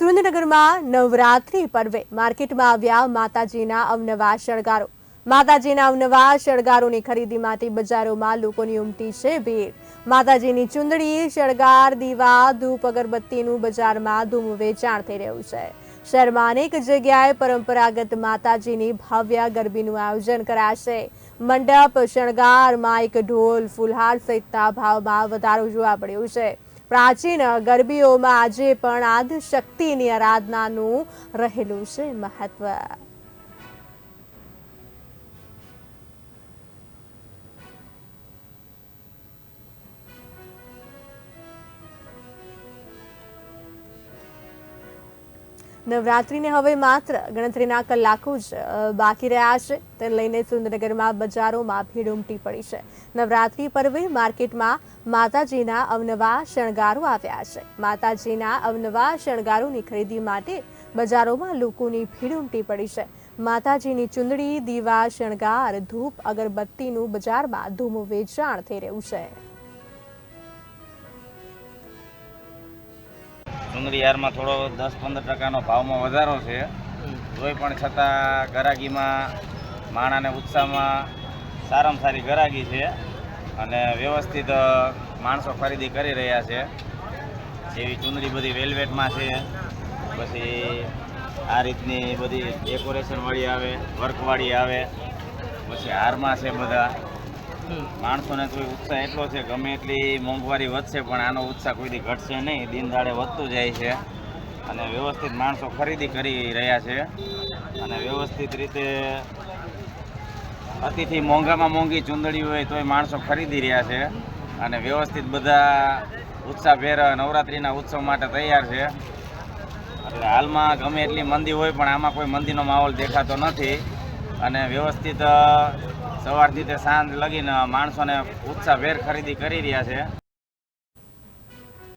સુરેન્દ્રનગરમાં નવરાત્રી પર્વે માર્કેટમાં આવ્યા માતાજીના અવનવા શણગારો. માતાજીના અવનવા શણગારોની ખરીદીમાંથી બજારોમાં લોકોની ઉમટી છે ભીડ. માતાજીની ચુંદડી, શણગાર, દીવા, ધૂપ, અગરબત્તીનું બજારમાં ધૂમ વેચાણ થઈ રહ્યું છે. શહેરમાં અનેક જગ્યાએ પરંપરાગત માતાજીની ભવ્ય ગરબીનું આયોજન કરાશે. મંડપ, શણગાર, માઇક, ઢોલ, ફુલહાર સહિતના ભાવમાં વધારો જોવા મળ્યો છે. પ્રાચીન ગરબીઓમાં આજે પણ આદિ શક્તિની આરાધનાનું રહેલું છે મહત્વ. નવરાત્રીને હવે માત્ર ગણતરીના કલાકો જ બાકી રહ્યા છે. તે લઈને સુરેન્દ્રનગરમાં બજારોમાં ભીડ ઉમટી પડી છે. નવરાત્રિ પર્વે માર્કેટમાં માતાજીના અવનવા શણગારો આવ્યા છે. માતાજીના અવનવા શણગારોની ખરીદી માટે બજારોમાં લોકોની ભીડ ઉમટી પડી છે. માતાજીની ચુંદડી, દીવા, શણગાર, ધૂપ, અગરબત્તીનું બજારમાં ધૂમ વેચાણ થઈ રહ્યું છે. ચુંદડી યારમાં થોડો દસ પંદર ટકાનો ભાવમાં વધારો છે. તોય પણ છતાં ગરાગીમાં, માણાને ઉત્સાહમાં સારામાં સારી ગરાગી છે અને વ્યવસ્થિત માણસો ખરીદી કરી રહ્યા છે. જેવી ચુંદડી બધી વેલ્વેટમાં છે, પછી આ રીતની બધી ડેકોરેશનવાળી આવે વર્કવાળી આવે, પછી હારમાં છે બધા. માણસોને તો ઉત્સાહ એટલો છે, ગમે એટલી મોંઘવારી વધશે, પણ આનો ઉત્સાહ કોઈ દી ઘટશે નહીં. દિન દાડે વધતું જાય છે. અને વ્યવસ્થિત માણસો ખરીદી કરી રહ્યા છે. અને વ્યવસ્થિત રીતે અતિથી મોંઘામાં મોંઘી ચુંદડી હોય તોય માણસો ખરીદી રહ્યા છે. અને વ્યવસ્થિત બધા ઉત્સાહભેર નવરાત્રિના ઉત્સવ માટે તૈયાર છે. એટલે હાલમાં ગમે એટલી મંદી હોય, પણ આમાં કોઈ મંદીનો માહોલ દેખાતો નથી. અને વ્યવસ્થિત સવારથી તે સાંજ લગીને માણસોને ઉત્સાહભેર ખરીદી કરી રહ્યા છે.